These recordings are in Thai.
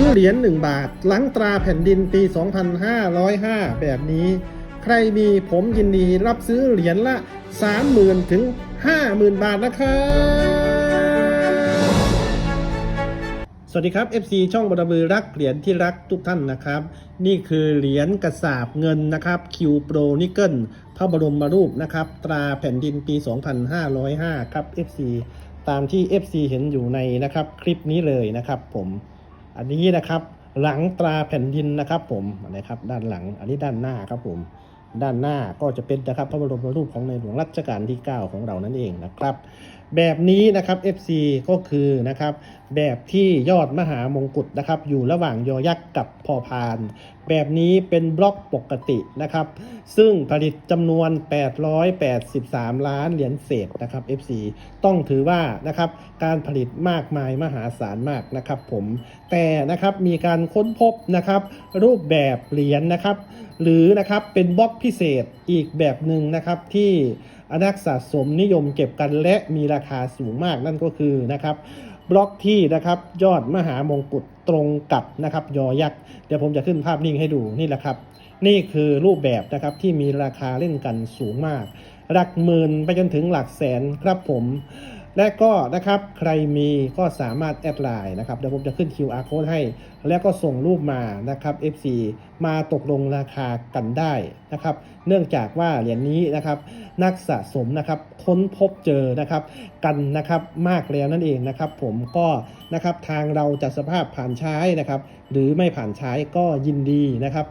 ซื้อเหรียญ1บาท หลังตราแผ่นดินปี 2505 แบบนี้ ใครมีผมยินดีรับซื้อเหรียญละ 30,000 ถึง 50,000 บาทนะครับสวัสดีครับ FC ช่องบดบือรักเหรียญที่รักทุกท่านนะครับ นี่คือเหรียญกระสาบเงินนะครับคิวโปรนิเกิลพระบรมรูปนะครับ ตราแผ่นดินปี 2505 ครับ FC ตามที่ FC เห็นอยู่ในนะครับ คลิปนี้เลยนะครับผม อันนี้นะครับหลังตราแผ่นดินนะครับ ผมนะครับด้านหลัง อันนี้ด้านหน้าครับผม ด้านหน้าก็จะเป็นนะครับพระบรมรูปของในหลวงรัชกาลที่ 9 ของเรานั่นเองนะครับแบบนี้นะครับ FC ก็คือนะครับแบบที่ยอดมหามงกุฎนะครับอยู่ระหว่างยอยักษ์กับพอพาน แบบนี้เป็นบล็อกปกตินะครับ ซึ่งผลิตจำนวน 883 ล้านเหรียญเศษนะครับ FC ต้องถือว่านะครับการผลิตมากมายมหาศาลมากนะครับผมแต่นะครับมีการค้นพบนะครับรูปแบบเหรียญนะครับ หรือนะครับเป็นบล็อกพิเศษอีกแบบหนึ่งนะครับที่ อนักสะสมนิยมเก็บกันและมีราคาสูงมากนั่นก็คือนะครับบล็อกที่นะครับยอดมหามงกุฎตรงกับนะครับยอยักษ์เดี๋ยวผมจะขึ้นภาพนิ่งให้ดูนี่แหละครับ นี่คือรูปแบบนะครับที่มีราคาเล่นกันสูงมาก หลักหมื่นไปจนถึงหลักแสนครับผม และก็นะครับใครมีก็สามารถแอดไลน์นะครับเดี๋ยวผมจะขึ้น QR code ให้ แล้วก็ส่งรูปมานะครับ FC มาตกลงราคากันได้นะครับ เนื่องจากว่าเหรียญนี้นะครับนักสะสมนะครับค้นพบเจอนะครับกันนะครับมากแล้วนั่นเองนะครับ ผมก็นะครับทางเราจะสภาพผ่านใช้นะครับ หรือไม่ผ่านใช้ก็ยินดีนะครับ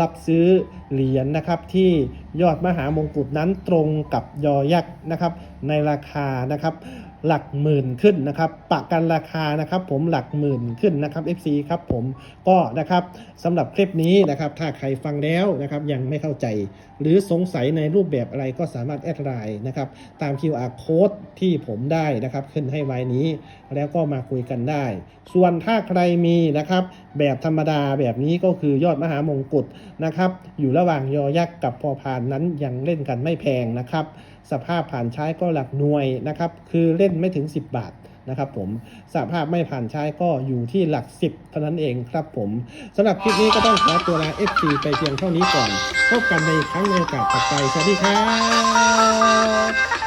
รับซื้อ เหรียญนะครับที่ยอดมหามงกุฎนั้นตรงกับยอยักษ์นะครับในราคานะครับหลักหมื่นขึ้นนะครับประกันราคานะครับผมหลักหมื่นขึ้นนะครับ FC ครับผมก็นะครับสำหรับคลิปนี้นะครับถ้าใครฟังแล้วนะครับยังไม่เข้าใจ หรือสงสัยในรูปแบบอะไรก็สามารถแอดไลน์นะครับตาม QR code ที่ผมได้นะครับขึ้นให้ไว้นี้ แล้วก็มาคุยกันได้ ส่วนถ้าใครมีนะครับแบบธรรมดาแบบนี้ก็คือยอดมหามงกุฎนะครับอยู่ระหว่างยอยักษ์กับพอพานนั้นยังเล่นกันไม่แพงนะครับ สภาพผ่านใช้ก็หลักหน่วยนะครับ คือเล่นไม่ถึง 10 บาทนะครับผมสภาพไม่ผ่านใช้ก็อยู่ที่หลัก 10 เท่านั้นเองครับผมสำหรับคลิปนี้ก็ต้องขอตัวลา FC ไปเพียงเท่านี้ก่อน พบกันในครั้งในโอกาสต่อไปสวัสดีครับ